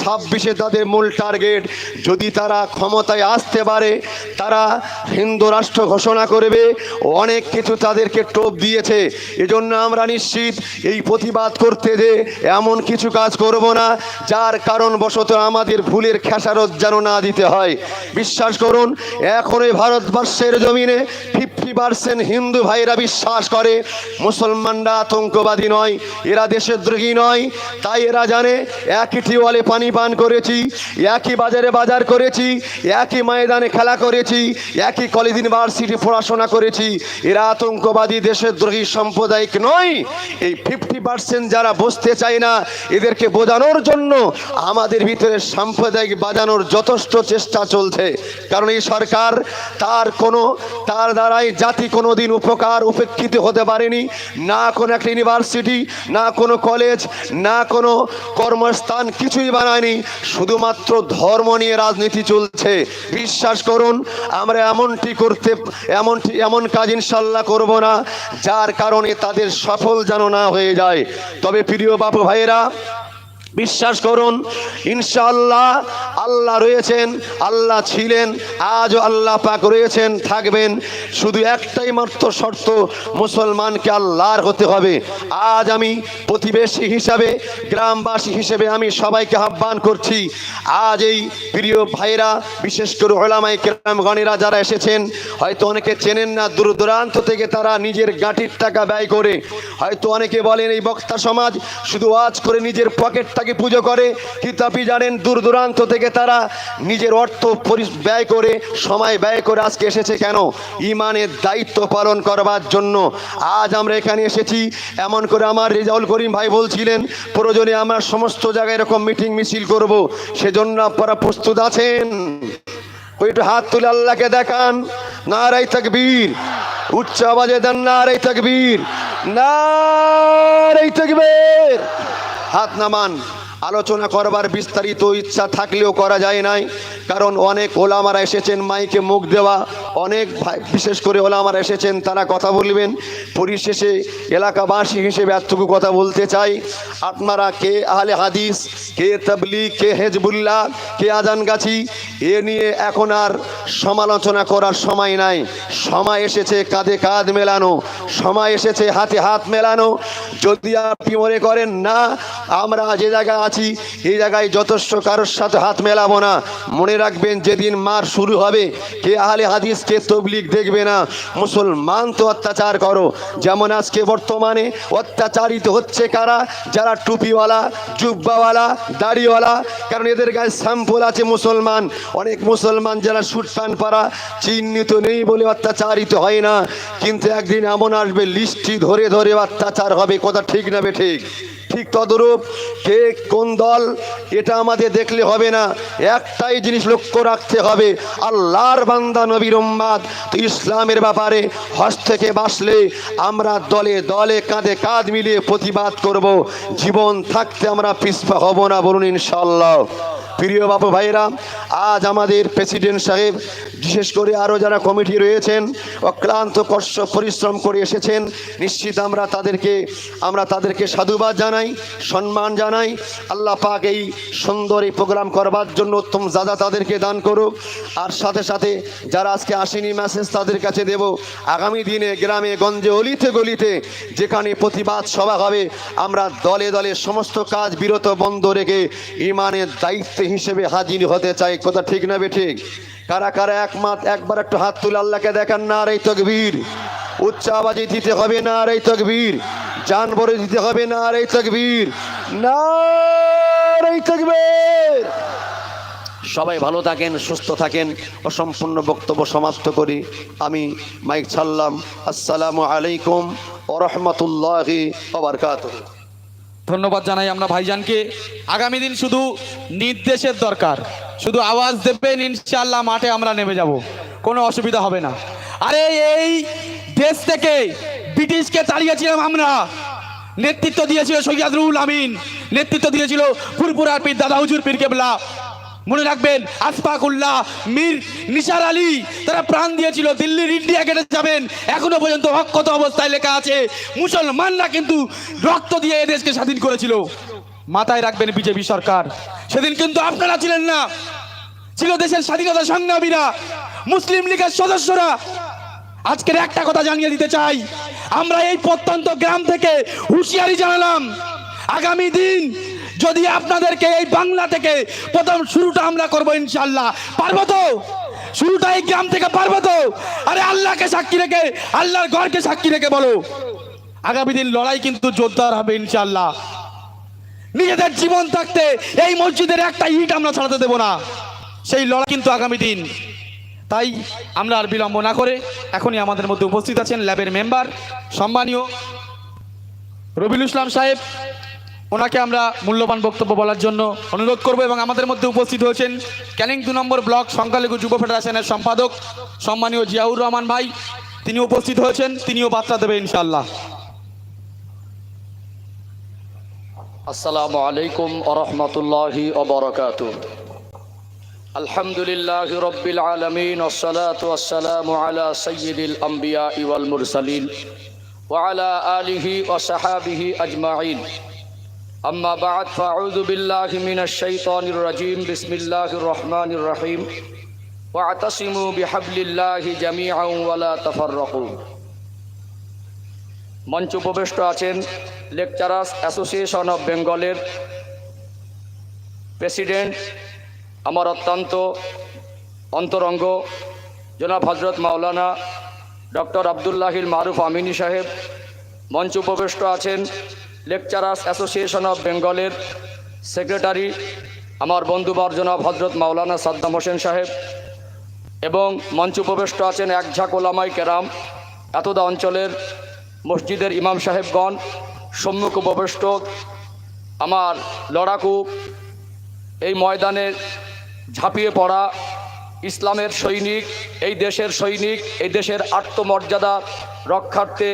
ছাব্বিশে তাদের মূল টার্গেট। যদি তারা ক্ষমতায় আসতে পারে, তারা হিন্দু রাষ্ট্র ঘোষণা করবে। অনেক কিছু তাদেরকে টোপ দিয়েছে। এজন্য আমরা নিশ্চিত, এই প্রতিবাদ করতে যে এমন কিছু কাজ করব না, যার কারণ বশত আমাদের ভুলের খেসারত যেন না দিতে হয়। বিশ্বাস করুন এখন এই ভারতবর্ষের জমিনে পার্সেন্ট হিন্দু ভাইরা বিশ্বাস করে। মুসলমানরা আতঙ্কবাদী নয়, এরা দেশের দেশদ্রোহী নয়। তাই এরা জানে, একই টিওয়ালে পানি পান করেছি, একই বাজারে বাজার করেছি, একই ময়দানে খেলা করেছি, একই কলেজ ইউনিভার্সিটি পড়াশোনা করেছি। এরা আতঙ্কবাদী দেশদ্রোহী সাম্প্রদায়িক নয়। এই ফিফটি পার্সেন্ট যারা বসতে চায় না, এদেরকে বোঝানোর জন্য আমাদের ভিতরে সাম্প্রদায়িক বাজানোর যথেষ্ট চেষ্টা চলছে। কারণ এই সরকার তার কোনো, তার দ্বারাই জাতি কোনো দিন উপকার উপেক্ষিত হতে পারেনি। না কোনো একটা ইউনিভার্সিটি, না কোনো কলেজ, না কোনো কর্মস্থান কিছুই বানায়নি। শুধুমাত্র ধর্ম নিয়ে রাজনীতি চলছে। বিশ্বাস করুন, আমরা এমনটি করতে, এমনটি, এমন কাজ ইনশাল্লাহ করব না, যার কারণে তাদের সফল যেন না হয়ে যায়। তবে প্রিয় বাপু ভাইয়েরা বিশ্বাস করুন, ইনশাআল্লাহ আল্লাহ রয়েছেন, আল্লাহ ছিলেন, আজও আল্লাহ পাক রয়েছেন, থাকবেন। শুধু একটাই মাত্র শর্ত, মুসলমানকে আল্লাহর হতে হবে। আজ আমি প্রতিবেশী হিসাবে, গ্রামবাসী হিসেবে আমি সবাইকে আহ্বান করছি, আজ এই প্রিয় ভাইরা, বিশেষ করে ওলামাই কেরামগণেরা যারা এসেছেন, হয়তো অনেকে চেনেন না, দূর দূরান্ত থেকে তারা নিজের গাঁটির টাকা ব্যয় করে। হয়তো অনেকে বলেন, এই বক্তা সমাজ শুধু আজ করে নিজের পকেটটাকে পুজো করে। কিন্তু আপনি জানেন, দূর দূরান্ত থেকে তারা নিজের অর্থ ব্যয় করে, সময় ব্যয় করে আজকে এসেছে কেন? ইমানের দায়িত্ব পালন করবার জন্য। আজ আমরা এখানে এসেছি, এমন করে আমার রেজাউল করিম ভাই বলছিলেন, প্রয়োজনে আমরা সমস্ত জায়গায় এরকম মিটিং মিছিল করব। সেজন্য আপনারা প্রস্তুত আছেন? একটু হাত তুলে আল্লাহকে দেখান। নারাই তাকবীর। উচ্চ আওয়াজে দেন নারাই তাকবীর। নারাই তাকবীর। হাত নামান। আলোচনা করবার বিস্তারিত ইচ্ছা থাকলেও করা যায় নাই। কারণ অনেক ওলামারা এসেছেন মাইকে মুখ দেওয়া। অনেক বিশেষ করে ওলামারা এসেছেন, তারা কথা বলবেন। পরিশেষে এলাকাবাসী হিসেবে এতটুকু কথা বলতে চাই। আপনারা কে আহলে হাদিস, কে তবলি কে হেজবুল্লাহ, কে আজানগাছি, এ নিয়ে এখন আর সমালোচনা করার সময় নাই। সময় এসেছে কাঁধে কাঁধ মেলানো। সময় এসেছে হাতে হাত মেলানো। যদি আপনি মনে করেন, না আমরা যে জায়গায় আছি, এই জায়গায় যথেষ্ট কারোর সাথে হাত মেলাবো না। মনে রাখবেন, যেদিন মার শুরু হবে, কে আহলে হাদিস, কে তবলিগ দেখবে না। মুসলমান তো অত্যাচার করো। যেমন আজকে বর্তমানে অত্যাচারিত হচ্ছে কারা? যারা টুপিওয়ালা, জুব্বাওয়ালা, দাড়িওয়ালা, কারণ এদের গায়ে স্যাম্পল আছে মুসলমান। অনেক মুসলমান যারা সুট প্যান্ট পারা চিহ্নিত নেই বলে অত্যাচারিত হয় না। কিন্তু একদিন এমন আসবে, লিস্টি ধরে ধরে অত্যাচার হবে, কথা ঠিক না বে ঠিক? ঠিক তদরূপ কে কোন দল, এটা আমাদের দেখলে হবে না। একটাই জিনিস লক্ষ্য রাখতে হবে, আল্লাহর বান্দা নবীর উম্মাদ ইসলামের ব্যাপারে হস থেকে বাসলে আমরা দলে দলে কাঁধে কাঁধ মিলিয়ে প্রতিবাদ করব। জীবন থাকতে আমরা পিসপা হব না বলুন ইনশাল্লাহ প্রিয় বাবু ভাইরা আজ আমাদের প্রেসিডেন্ট সাহেব, বিশেষ করে আরও যারা কমিটি রয়েছেন, অক্লান্ত কষ্ট, পরিশ্রম করে এসেছেন, নিশ্চিত আমরা তাদেরকে আমরা তাদেরকে সাধুবাদ জানাই, সম্মান জানাই। আল্লাহ পাক এই সুন্দর এই প্রোগ্রাম করবার জন্য উত্তম দাদা তাদেরকে দান করুক। আর সাথে সাথে যারা আজকে আসেনি মেসেজ তাদের কাছে দেব। আগামী দিনে গ্রামে, গঞ্জে, অলিতে গলিতে যেখানে প্রতিবাদ সভা হবে, আমরা দলে দলে সমস্ত কাজ বিরত বন্ধ রেখে ইমানের দায়িত্ব হিসেবে হাজির হতে চাই, কথা ঠিক না ঠিক? কারা কারা একমাত, একবার একটু হাত তুলে আল্লাহকে দেখান না এই তকবীর। উচ্চ আওয়াজে দিতে হবে না এই তকবীর। জান ভরে দিতে হবে না এই তকবীর। না এই তকবীর। সবাই ভালো থাকেন, সুস্থ থাকেন। অসম্পূর্ণ বক্তব্য সমাপ্ত করি। আমি মাইক ছাড়লাম। আসসালামু আলাইকুম ও রহমতুল্লাহি ওবরকাতুহ। ধন্যবাদ জানাই আমরা ভাইজানকে। আগামী দিন শুধু নির্দেশের দরকার। শুধু আওয়াজ দেবেন ইনশাল্লাহ মাঠে আমরা নেমে যাব। কোনো অসুবিধা হবে না। আরে এই দেশ থেকে ব্রিটিশকে তাড়িয়েছিলাম আমরা। নেতৃত্ব দিয়েছিল সৈয়াদুল আমিন। নেতৃত্ব দিয়েছিল ফুরপুরার পীর দাদা হুজুর পীর কেবলা। মনে রাখবেন আসফাকুল্লাহ মীর নিসার আলী, তারা প্রাণ দিয়েছিল, দিল্লির ইন্ডিয়া গেটে যাবেন। এখনও পর্যন্ত অক্ষত অবস্থায় লেখা আছে, মুসলমানরা কিন্তু রক্ত দিয়ে এ দেশকে স্বাধীন করেছিল। মাথায় রাখবেন বিজেপি সরকার। সেদিন কিন্তু আপনারা ছিলেন না। ছিল দেশের স্বাধীনতা সংগ্রামীরা, মুসলিম লীগের সদস্যরা। আজকের একটা কথা জানিয়ে দিতে চাই, আমরা এই প্রত্যন্ত গ্রাম থেকে হুঁশিয়ারি জানালাম, আগামী দিন যদি আপনাদেরকে এই বাংলা থেকে প্রথম শুরুটা আমরা করব ইনশাল্লাহ পারব তো? শুরুটা এই গ্রাম থেকে পারব তো? আরে আল্লাহকে সাক্ষী রেখে, আল্লাহর ঘরকে সাক্ষী রেখে বলো। আগামী দিন লড়াই কিন্তু জোরদার হবে ইনশাল্লাহ নিজেদের জীবন থাকতে এই মসজিদের একটা ইট আমরা ছাড়াতে দেব না। সেই লড়াই কিন্তু আগামী দিন। তাই আমরা আর বিলম্ব না করে এখনই আমাদের মধ্যে উপস্থিত আছেন ল্যাবের মেম্বার, সম্মানীয় রবিউল ইসলাম সাহেব। ওনাকে আমরা মূল্যবান বক্তব্য বলার জন্য অনুরোধ করব এবং আমাদের মধ্যে উপস্থিত হয়েছেন ক্যানিং দু নম্বর ব্লক সংখ্যালঘু যুব ফেডারেশনের সম্পাদক সম্মানীয় জিয়াউর রহমান ভাই। তিনি উপস্থিত হয়েছেন, তিনিও বার্তা দেবে ইনশাল্লাহ আসসালামু আলাইকুম আরহামতুল্লাহি আলহামদুলিল্লাহ রব্বিল আলমিন আসসালাতামু আলা সৈদুল আম্বিয়া ইওয়াল মুরসালিন ওয়ালা আলিহি ও সাহাবিহি আজমাইন। أما بعد فأعوذ بالله من الشيطان الرجيم بسم الله الرحمن الرحيم واعتصموا بحبل الله جميعا ولا تفرقوا মঞ্চ উপবিষ্ট আছেন লেকচারার্স অ্যাসোসিয়েশন অফ বেঙ্গলের প্রেসিডেন্ট আমার অত্যন্ত অন্তরঙ্গ জনাব হজরত মাওলানা ডক্টর আবদুল্লাহিল মারুফ আমিনী সাহেব মঞ্চ উপবিষ্ট আছেন লেকচারার্স অ্যাসোসিয়েশন অফ বেঙ্গলের সেক্রেটারি আমার বন্ধুবর জনাব হজরত মাওলানা সাদ্দাম হোসেন সাহেব এবং মঞ্চ উপবিষ্ট আছেন এক ঝাঁক ওলামাই কেরাম, এতদা অঞ্চলের মসজিদের ইমাম সাহেবগণ, সম্মুখ উপবিষ্ট। আমার লড়াকু এই ময়দানে ঝাঁপিয়ে পড়া ইসলামের সৈনিক, এই দেশের সৈনিক, এই দেশের আত্মমর্যাদা রক্ষার্থে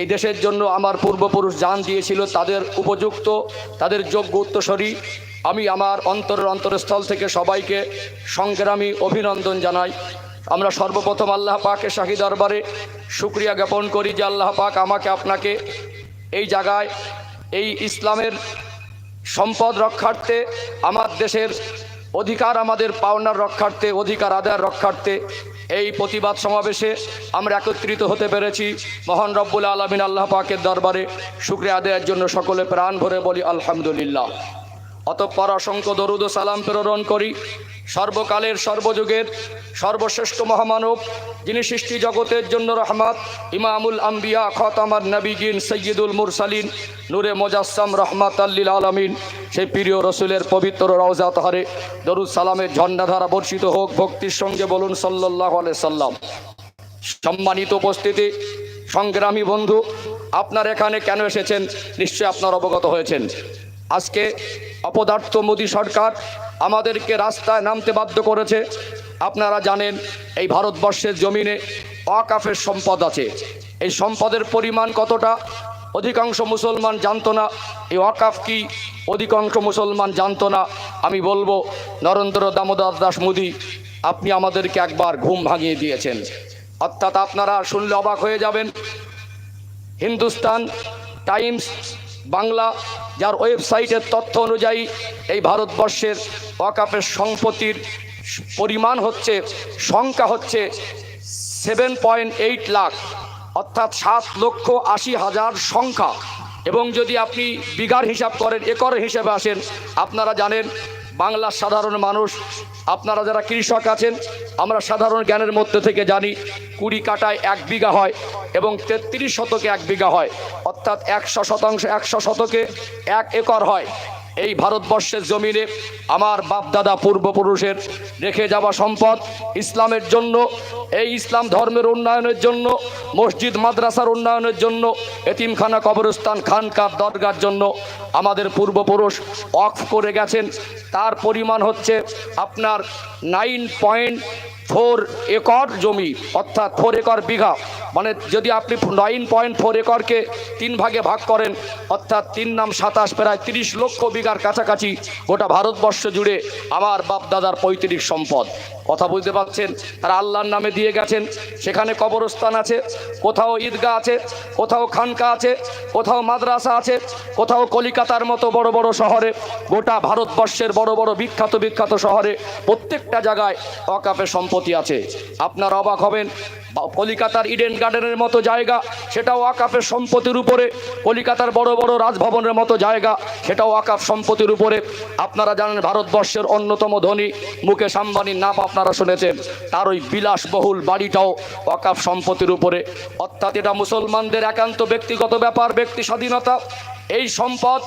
এই দেশের জন্য আমার পূর্বপুরুষ যান দিয়েছিল, তাদের উপযুক্ত, তাদের যোগ্য উত্তরসরী। আমি আমার অন্তরের অন্তরস্থল থেকে সবাইকে সংগ্রামী অভিনন্দন জানাই। আমরা সর্বপ্রথম আল্লাহ পাকের শাহী দরবারে শুক্রিয়া জ্ঞাপন করি যে আল্লাহ পাক আমাকে আপনাকে এই জায়গায়, এই ইসলামের সম্পদ রক্ষার্থে, আমার দেশের অধিকার, আমাদের পাওনার রক্ষার্থে, অধিকার আদায়ের রক্ষার্থে এই প্রতিবাদ সমাবেশে আমরা একত্রিত হতে পেরেছি। মহান রব্বুল আলমিন আল্লাহ পাকের দরবারে শুক্রিয়া আদায়ের জন্য সকলে প্রাণ ভরে বলি, আলহামদুলিল্লাহ। অতঃপর অসংখ্য দরুদ সালাম প্রেরণ করি। সর্বকালের, সর্বযুগের, সর্বশ্রেষ্ঠ মহামানব, যিনি সৃষ্টি জগতের জন্য রহমাত, ইমামুল আম্বিয়া, খতামার নবীগিন, সৈয়দুল মুরসালিন, নূরে মোজাসম রহমাত আল্লিল আলমিন। সেই প্রিয় রসুলের পবিত্র রওজা তাহারে দরুদ সালামের ঝণ্ডাধারা বর্ষিত হোক, ভক্তির সঙ্গে বলুন সাল্লাহ সাল্লাম। সম্মানিত উপস্থিতি, সংগ্রামী বন্ধু, আপনার এখানে কেন এসেছেন? নিশ্চয় আপনার অবগত হয়েছেন। আজকে অপদার্থ মোদী সরকার আমাদেরকে রাস্তায় নামতে বাধ্য করেছে। আপনারা জানেন, এই ভারতবর্ষের জমিনে অকাফের সম্পদ আছে। এই সম্পদের পরিমাণ কতটা, অধিকাংশ মুসলমান জানতো না। এই ওয়াকাফ কি, অধিকাংশ মুসলমান জানতো না। আমি বলব, নরেন্দ্র দামোদর দাস মোদী, আপনি আমাদেরকে একবার ঘুম ভাঙিয়ে দিয়েছেন। অর্থাৎ আপনারা শুনলে অবাক হয়ে যাবেন। হিন্দুস্তান টাইমস বাংলা, যার ওয়েবসাইটের তথ্য অনুযায়ী এই ভারতবর্ষের অকাপের সম্পত্তির পরিমাণ হচ্ছে, সংখ্যা হচ্ছে সেভেন পয়েন্ট এইট লাখ, অর্থাৎ সাত লক্ষ আশি হাজার সংখ্যা। এবং যদি আপনি বিঘার হিসাব করেন, একর হিসাবে আসেন, আপনারা জানেন বাংলার সাধারণ মানুষ, আপনারা যারা কৃষক আছেন, আমরা সাধারণ জ্ঞানের মধ্যে থেকে জানি কুড়ি কাটায় এক বিঘা হয় এবং তেত্রিশ শতকে এক বিঘা হয়। অর্থাৎ একশো শতাংশ, একশো শতকে এক একর হয়। এই ভারতবর্ষের জমিনে আমার বাপদাদা পূর্বপুরুষের রেখে যাওয়া সম্পদ ইসলামের জন্য, এই ইসলাম ধর্মের উন্নয়নের জন্য, মসজিদ, মাদ্রাসার উন্নয়নের জন্য, এতিমখানা, কবরস্থান, খানকার দরগার জন্য আমাদের পূর্বপুরুষ অফ করে গেছেন। তার পরিমাণ হচ্ছে আপনার নাইন পয়েন্ট ফোর একর জমি, অর্থাৎ ফোর একর বিঘা। মানে যদি আপনি নাইন পয়েন্ট ফোর একরকে তিন ভাগে ভাগ করেন, অর্থাৎ তিন নাম সাতাশ, প্রায় তিরিশ লক্ষ বিঘার কাছাকাছি গোটা ভারতবর্ষ জুড়ে আমার বাপদাদার পৈতৃক সম্পদ। কথা বুঝতে পারছেন, তারা আল্লাহর নামে দিয়ে গেছেন, সেখানে কবরস্থান আছে, কোথাও ঈদগাহ আছে, কোথাও খানকা আছে, কোথাও মাদ্রাসা আছে, কোথাও কলিকাতার মতো বড় বড় শহরে, গোটা ভারতবর্ষের বড় বড় বিখ্যাত বিখ্যাত শহরে প্রত্যেকটা জায়গায় অকাপের সম্পত্তি আছে। আপনারা অবাক হবেন কলিকাতার ইডেন গার্ডেনের মতো জায়গা, সেটাও আকাপের সম্পত্তির উপরে। কলিকাতার বড় বড় রাজভবনের মতো জায়গা, সেটাও আকাপ সম্পত্তির উপরে। আপনারা জানেন ভারতবর্ষের অন্যতম ধনী মুকেশ আম্বানির নাম আপনারা শুনেছেন। তার ওই বিলাসবহুল বাড়িটাও ওয়াকাফ সম্পত্তির উপরে। অর্থাৎ এটা মুসলমানদের একান্ত ব্যক্তিগত ব্যাপার, ব্যক্তি স্বাধীনতা। এই সম্পদ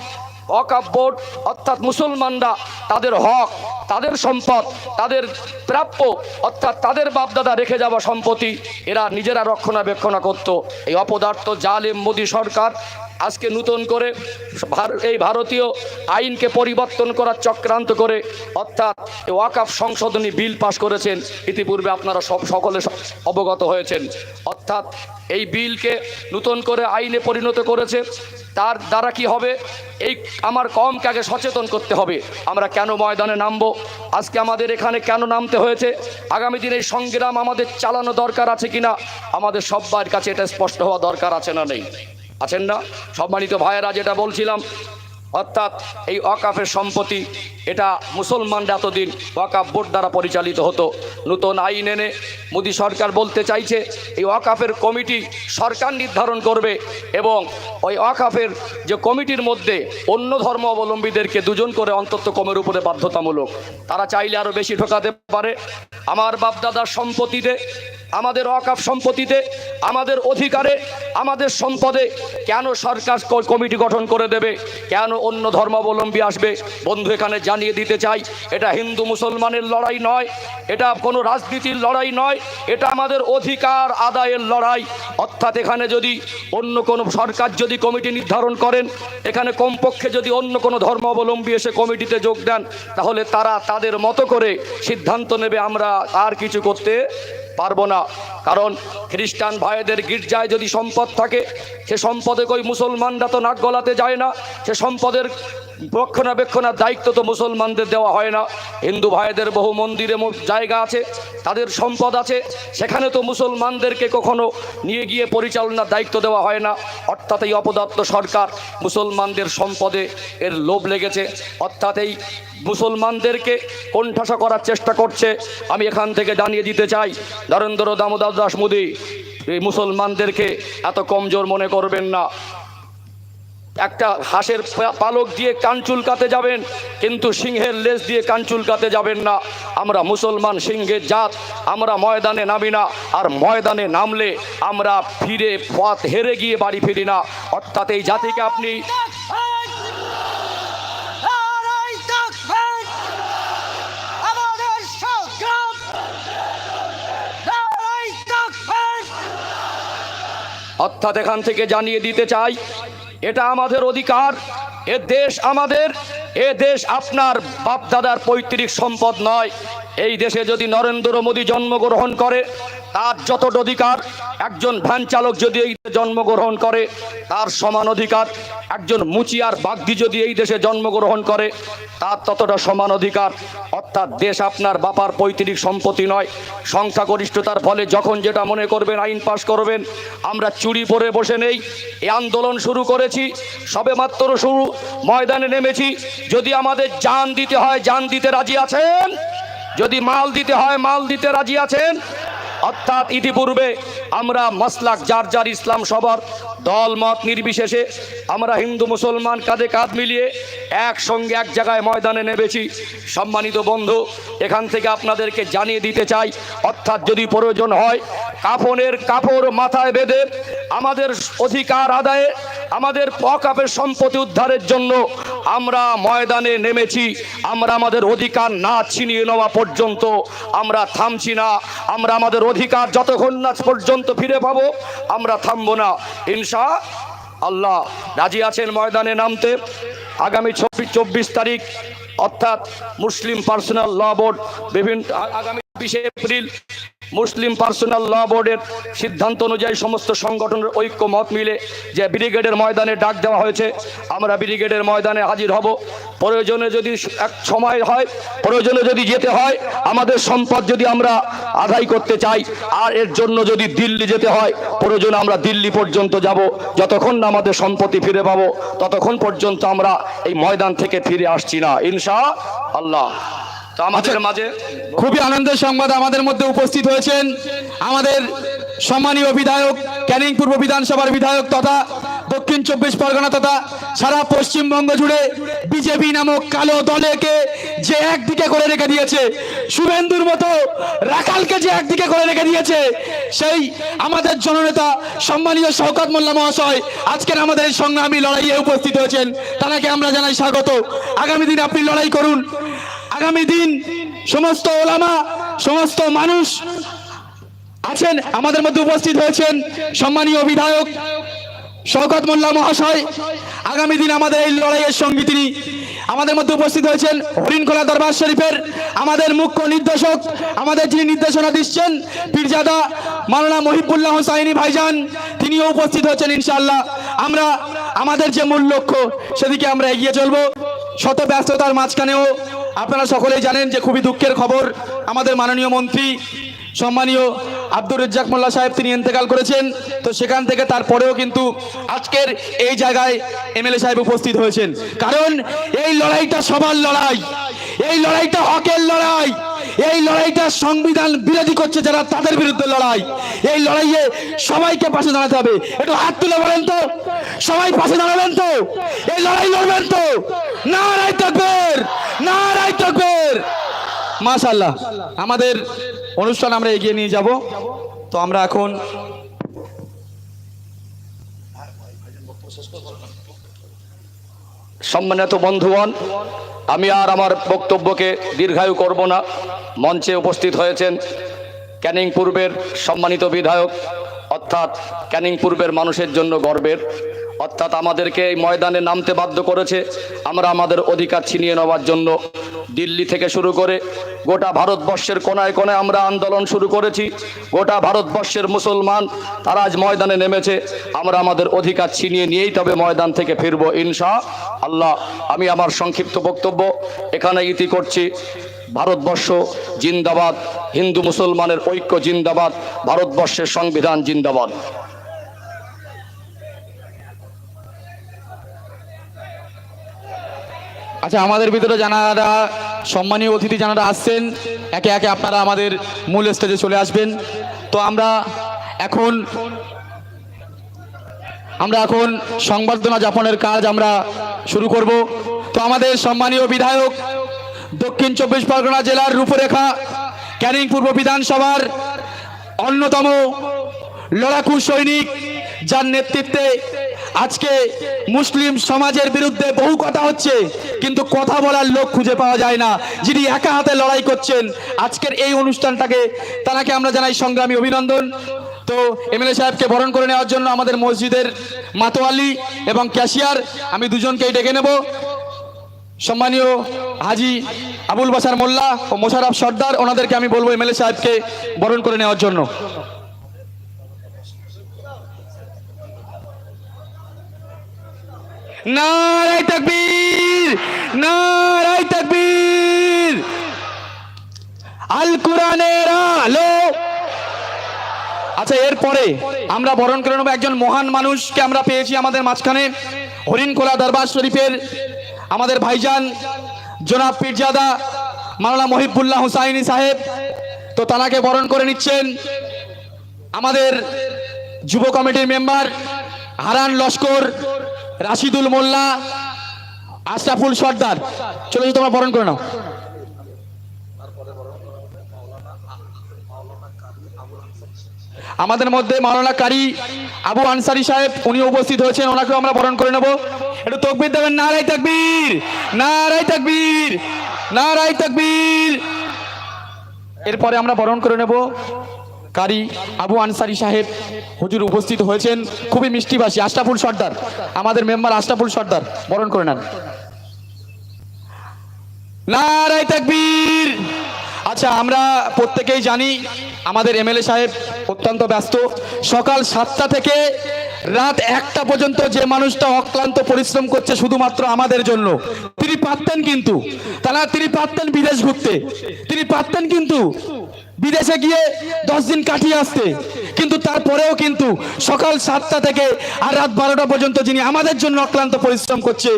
ওয়াকাফ বোর্ড অর্থাৎ মুসলমানরা তাদের হক, তাদের সম্পদ, তাদের প্রাপ্য, অর্থাৎ তাদের বাপদাদা রেখে যাওয়া সম্পত্তি এরা নিজেরা রক্ষণাবেক্ষণ করত। এই অপদার্থ জালেম মোদী সরকার আজকে নতুন করে এই ভারতীয় আইনকে পরিবর্তন করার চক্রান্ত করে অর্থাৎ ওয়াকাফ সংশোধনী বিল পাশ করেছেন, ইতিপূর্বে আপনারা সব সকলে অবগত হয়েছেন। অর্থাৎ এই বিলকে নতুন করে আইনে পরিণত করেছে, তার দ্বারা কি হবে? এই আমার কমকে আগে সচেতন করতে হবে। আমরা কেন ময়দানে নামবো? আজকে আমাদের এখানে কেন নামতে হয়েছে? আগামী দিনে এই সংগ্রাম আমাদের চালানো দরকার আছে কিনা? আমাদের সব্বার কাছে এটা স্পষ্ট হওয়া দরকার আছে না নেই? আছেন না। সম্মানিত ভাইয়েরা, যেটা বলছিলাম, অর্থাৎ এই ওয়াকাফের সম্পত্তি, এটা মুসলমানরা এতদিন ওয়াকাফ বোর্ড দ্বারা পরিচালিত হতো। নতুন আইন এনে মোদী সরকার বলতে চাইছে, এই ওয়াকাফের কমিটি সরকার নির্ধারণ করবে এবং ওই ওয়াকাফের যে কমিটির মধ্যে অন্য ধর্ম অবলম্বীদেরকে দুজন করে অন্তত কমের উপরে বাধ্যতামূলক। তারা চাইলে আরও বেশি ঢোকাতে পারে। আমার বাপদাদার সম্পত্তিতে আমাদের অকাপ সম্পত্তিতে, আমাদের অধিকারে, আমাদের সম্পদে কেন সরকার কমিটি গঠন করে দেবে? কেন অন্য ধর্মাবলম্বী আসবে? বন্ধু, এখানে জানিয়ে দিতে চাই, এটা হিন্দু মুসলমানের লড়াই নয়, এটা কোনো রাজনীতির লড়াই নয়, এটা আমাদের অধিকার আদায়ের লড়াই। অর্থাৎ এখানে যদি অন্য কোনো সরকার যদি কমিটি নির্ধারণ করেন, এখানে কমপক্ষে যদি অন্য কোনো ধর্মাবলম্বী এসে কমিটিতে যোগ দেন, তাহলে তারা তাদের মতো করে সিদ্ধান্ত নেবে আমরা আর কিছু করতে পারব না। কারণ খ্রিস্টান ভাইদের গির্জায় যদি সম্পদ থাকে, সে সম্পদে কই মুসলমানরা তো নাক গলাতে যায় না, সে সম্পদের রক্ষণাবেক্ষণের দায়িত্ব তো মুসলমানদের দেওয়া হয় না। হিন্দু ভাইদের বহু মন্দিরে জায়গা আছে, তাদের সম্পদ আছে। সেখানে তো মুসলমানদেরকে কখনো নিয়ে গিয়ে পরিচালনার দায়িত্ব দেওয়া হয় না। অর্থাৎ এই অপদার্থ সরকার মুসলমানদের সম্পদে এর লোভ লেগেছে। অর্থাৎ এই মুসলমানদেরকে কোণঠাসা করার চেষ্টা করছে। আমি এখান থেকে জানিয়ে দিতে চাই, নরেন্দ্র দামোদর দাস মোদী, এই মুসলমানদেরকে এত কমজোর মনে করবেন না। একটা হাঁসের পালক দিয়ে কান চুলকাতে যাবেন, কিন্তু সিংহের লেজ দিয়ে কান চুলকাতে যাবেন না আমরা মুসলমান সিংহের জাত, আমরা ময়দানে নামি না, আর ময়দানে নামলে আমরা ফিরে পথ হেরে গিয়ে বাড়ি ফিরি না অর্থাৎ এই জাতিকে আপনি! অর্থাৎ এখান থেকে জানিয়ে দিতে চাই এটা আমাদের অধিকার। এ দেশ আমাদের, এ দেশ আপনার বাপদাদার পৈতৃক সম্পদ নয়। এই দেশে যদি নরেন্দ্র মোদী জন্মগ্রহণ করে তার যত অধিকার, একজন ভ্যান চালক যদি এই জন্মগ্রহণ করে, তার সমান অধিকার, একজন মুচিয়ার বাগদি যদি এই দেশে জন্মগ্রহণ করে, তার ততটা সমান অধিকার। অর্থাৎ দেশ আপনার বাপার পৈতৃক সম্পত্তি নয়, সংখ্যাগরিষ্ঠতার ফলে যখন যেটা মনে করবেন আইন পাশ করবেন, আমরা চুরি পরে বসে নেই। এই আন্দোলন শুরু করেছি সবে মাত্র শুরু, ময়দানে নেমেছি। যদি আমাদের জান দিতে হয়, জান দিতে রাজি আছেন? যদি মাল দিতে হয়, মাল দিতে রাজি আছেন? অর্থাৎ ইতিপূর্বে আমরা মাসলাক, যার যার ইসলাম সবার দল, মত নির্বিশেষে আমরা হিন্দু, মুসলমান কাঁধে কাঁধ মিলিয়ে একসঙ্গে এক জায়গায় ময়দানে নেমেছি। সম্মানিত বন্ধু, এখান থেকে আপনাদেরকে জানিয়ে দিতে চাই, অর্থাৎ যদি প্রয়োজন হয়, কাফনের কাপড় মাথায় বেঁধে আমাদের অধিকার আদায়ে, আমাদের পকাপের সম্পত্তি উদ্ধারের জন্য আমরা ময়দানে নেমেছি, আমরা আমাদের অধিকার না ছিনিয়ে নেওয়া পর্যন্ত আমরা থামছি না। আমরা আমাদের অধিকার যতক্ষণ না পর্যন্ত ফিরে পাবো, আমরা থামবো না। ইনশা আল্লাহ রাজি আছেন ময়দানে নামতে। আগামী চব্বিশ চব্বিশ তারিখ অর্থাৎ মুসলিম পার্সোনাল ল বোর্ড বিভিন্ন আগামী বিশে এপ্রিল মুসলিম পার্সোনাল ল বোর্ডের সিদ্ধান্ত অনুযায়ী সমস্ত সংগঠনের ঐক্য মত মিলে যে ব্রিগেডের ময়দানে ডাক দেওয়া হয়েছে, আমরা ব্রিগেডের ময়দানে হাজির হব। প্রয়োজনে যদি এক সময় হয়, প্রয়োজনে যদি যেতে হয়, আমাদের সম্পদ যদি আমরা আদায় করতে চাই, আর এর জন্য যদি দিল্লি যেতে হয়, প্রয়োজনে আমরা দিল্লি পর্যন্ত যাব। যতক্ষণ না আমাদের সম্পত্তি ফিরে পাবো, ততক্ষণ পর্যন্ত আমরা এই ময়দান থেকে ফিরে আসছি না। ইনশা আল্লাহ। তো আমাদের মাঝে খুবই আনন্দের সংবাদ আমাদের মধ্যে উপস্থিত হয়েছেন আমাদের সম্মানীয় বিধায়ক ক্যানিং পূর্ব বিধানসভার বিধায়ক তথা দক্ষিণ চব্বিশ পরগনা তথা সারা পশ্চিমবঙ্গ জুড়ে বিজেপি নামক কালো দলেকে যে একদিকে করে রেখে দিয়েছে শুভেন্দুর মতো রাখালকে যে একদিকে করে রেখে দিয়েছে সেই আমাদের জননেতা সম্মানীয় শওকত মোল্লা মহাশয় আজকের আমাদের এই সংগ্রামী লড়াইয়ে উপস্থিত হয়েছেন। তাকে আমরা জানাই স্বাগত। আগামী দিন আপনি লড়াই করুন। আগামী দিন সমস্ত ওলামা, সমস্ত মানুষ আছেন, আমাদের মধ্যে উপস্থিত হয়েছেন সম্মানীয় বিধায়ক শওকত মোল্লা মহাশয়। আগামী দিন আমাদের এই লড়াইয়ের সঙ্গী তিনি। আমাদের মধ্যে উপস্থিত হয়েছেন হরিণখোলা দরবার শরীফের আমাদের মুখ্য নির্দেশক, আমাদের যিনি নির্দেশনা দিচ্ছেন, পীরজাদা মাওলানা মহিবুল্লাহ হোসাইনি ভাইজান, তিনিও উপস্থিত হয়েছেন ইনশাআল্লাহ। আমরা, আমাদের যে মূল লক্ষ্য, সেদিকে আমরা এগিয়ে চলবো। শত ব্যস্ততার মাঝখানেও আপনারা সকলেই জানেন যে খুবই দুঃখের খবর। আমাদের মাননীয় মন্ত্রী, সম্মানীয় আব্দুর রেজ্জাক মোল্লা সাহেব, তিনি ইন্তেকাল করেছেন। তো সেখান থেকে তারপরেও কিন্তু আজকের এই জায়গায় এমএলএ সাহেব উপস্থিত হয়েছেন। কারণ এই লড়াইটা সবার লড়াই। এই লড়াইটা হকের লড়াই। এই লড়াইটা সংবিধান বিরোধী করছে যারা তাদের বিরুদ্ধে লড়াই। এই লড়াইয়ে সবাইকে পাশে দাঁড়াতে হবে। একটু হাত তুলে বলেন তো। সবাই পাশে দাঁড়াবেন তো। এই লড়াই লড়বেন তো। না রায় থাকবেন। না রায় মাশাল্লাহ আমাদের অনুষ্ঠান আমরা এগিয়ে নিয়ে যাব। তো আমরা এখন সম্মানিত বন্ধুগণ, আমি আর আমার বক্তব্যকে দীর্ঘায়ু করব না। মঞ্চে উপস্থিত হয়েছেন ক্যানিং পূর্বের সম্মানিত বিধায়ক, অর্থাৎ ক্যানিং পূর্বের মানুষের জন্য গর্বের অর্থাৎ আমাদেরকে এই ময়দানে নামতে বাধ্য করেছে। আমরা আমাদের অধিকার ছিনিয়ে নেওয়ার জন্য দিল্লি থেকে শুরু করে গোটা ভারতবর্ষের কোনায় কোনায় আমরা আন্দোলন শুরু করেছি। গোটা ভারতবর্ষের মুসলমান, তারা আজ ময়দানে নেমেছে। আমরা আমাদের অধিকার ছিনিয়ে নিয়েই তবে ময়দান থেকে ফিরবো, ইনশা আল্লাহ। আমি আমার সংক্ষিপ্ত বক্তব্য এখানে ইতি করছি। ভারতবর্ষ জিন্দাবাদ, হিন্দু মুসলমানের ঐক্য জিন্দাবাদ, ভারতবর্ষের সংবিধান জিন্দাবাদ। আচ্ছা আমাদের ভিতরে যারা সম্মানীয় অতিথি যারা আসছেন, একে একে আপনারা আমাদের মূল স্টেজে চলে আসবেন। তো আমরা এখন আমরা এখন সংবর্ধনা যাপনের কাজ আমরা শুরু করব। তো আমাদের সম্মানীয় বিধায়ক, দক্ষিণ চব্বিশ পরগনা জেলার রূপরেখা, ক্যানিং পূর্ব বিধানসভার অন্যতম লড়াকু সৈনিক যার নেতৃত্বে আজকে মুসলিম সমাজের বিরুদ্ধে বহু কথা হচ্ছে, কিন্তু কথা বলার লোক খুঁজে পাওয়া যায় না। যিনি একা হাতে লড়াই করছেন, আজকের এই অনুষ্ঠানটাকে তাকে আমরা জানাই সংগ্রামী অভিনন্দন। তো এমএলএ সাহেবকে বরণ করে নেওয়ার জন্য আমাদের মসজিদের মাতোয়ালি এবং ক্যাশিয়ার, আমি দুজনকেই ডেকে নেব। সম্মানীয় হাজি আবুল বাসার মোল্লা ও মোশারফ সর্দার, ওনাদেরকে আমি বলব এমএলএ সাহেবকে বরণ করে নেওয়ার জন্য। নারাই তাকবীর নারাই তাকবীর। আল কোরআনের আলো। আচ্ছা এরপরে আমরা বরণ করে নেব একজন মহান মানুষকে আমরা পেয়েছি আমাদের মাঝখানে, হরিণখোলা দরবার শরীফের আমাদের ভাইজান জনাব পীরজাদা মাওলানা মহিবুল্লাহ হুসাইনি সাহেব। তো তানাকে বরণ করে নিচ্ছেন আমাদের যুব কমিটির মেম্বার হারান লস্কর। রাশিদুল মোল্লা, আশরাফুল সর্দার। চলে এসে তোমরা বরণ করে নাও। আমাদের মধ্যে মাওলানা কারি আবু আনসারি সাহেব উনি উপস্থিত হয়েছেন, ওনাকেও আমরা বরণ করে নেব। একটু তকবির দেবেন নারাই তাকবীর নারাই তাকবীর নারাই তাকবীর। এরপরে আমরা বরণ করে নেব। কারি আবু আনসারি সাহেব হুজুর উপস্থিত হয়েছেন। খুবই মিষ্টিভাষী, আশরাফুল সর্দার। আমাদের মেম্বার আশরাফুল সর্দার, বরণ করে নেন। আচ্ছা আমরা প্রত্যেকেই জানি, আমাদের এমএলএ সাহেব অত্যন্ত ব্যস্ত। সকাল সাতটা থেকে রাত একটা পর্যন্ত যে মানুষটা অক্লান্ত পরিশ্রম করছে শুধুমাত্র আমাদের জন্য, তিনি পারতেন কিন্তু। তারা তিনি পারতেন বিদেশ ঘুরতে। তিনি পারতেন কিন্তু। বিদেশে গিয়ে দশ দিন কাটিয়ে আসতে। কিন্তু তারপরেও কিন্তু সকাল সাতটা থেকে আর রাত বারোটা পর্যন্ত যিনি আমাদের জন্য অক্লান্ত পরিশ্রম করছে,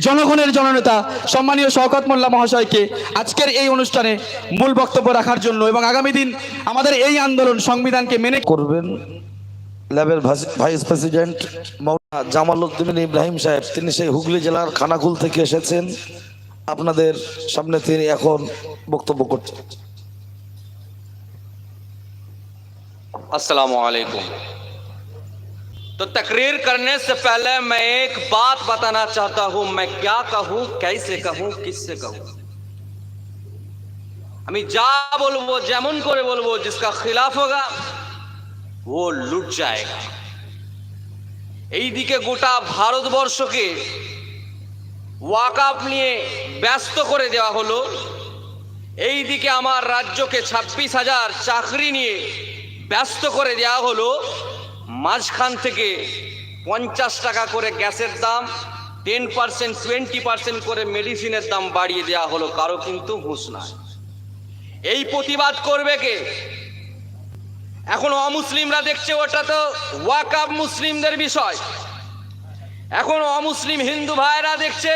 জনগণের জননেতা, সম্মানীয় শওকত মোল্লা মহাশয়কে আজকের এই অনুষ্ঠানে মূল বক্তব্য রাখার জন্য এবং আগামী দিন আমাদের এই আন্দোলন সংবিধানকে মেনে করবেন। ল্যাবের ভাইস- প্রেসিডেন্ট মৌলানা জামাল উদ্দিন ইব্রাহিম সাহেব, তিনি সেই হুগলি জেলার খানাকুল থেকে এসেছেন। আপনাদের সামনে তিনি এখন বক্তব্য করছেন। अस्सलाम वालेकुम तो तकरीर करने से पहले मैं एक बात बताना चाहता हूं मैं क्या कहूं कैसे कहूं किससे कहूं আমি যা বলবো যেমন করে বলবো जिसका खिलाफ होगा वो लुट जाएगा এইদিকে গোটা ভারতবর্ষকে ওয়াকাপ নিয়ে ব্যস্ত করে দেওয়া হলো এইদিকে আমার রাজ্যকে ছাব্বিশ হাজার চাকরি নিয়ে ব্যস্ত করে দেওয়া হলো, মাঝখান থেকে পঞ্চাশ টাকা করে গ্যাসের দাম টেন পার্সেন্ট টোয়েন্টি পার্সেন্ট করে মেডিসিনের দাম বাড়িয়ে দেওয়া হলো, কারও কিন্তু হুঁশ নাই এই প্রতিবাদ করবে কে? এখন অমুসলিমরা দেখছে, ওটা তো ওয়াকাব মুসলিমদের বিষয়। এখন অমুসলিম হিন্দু ভাইরা দেখছে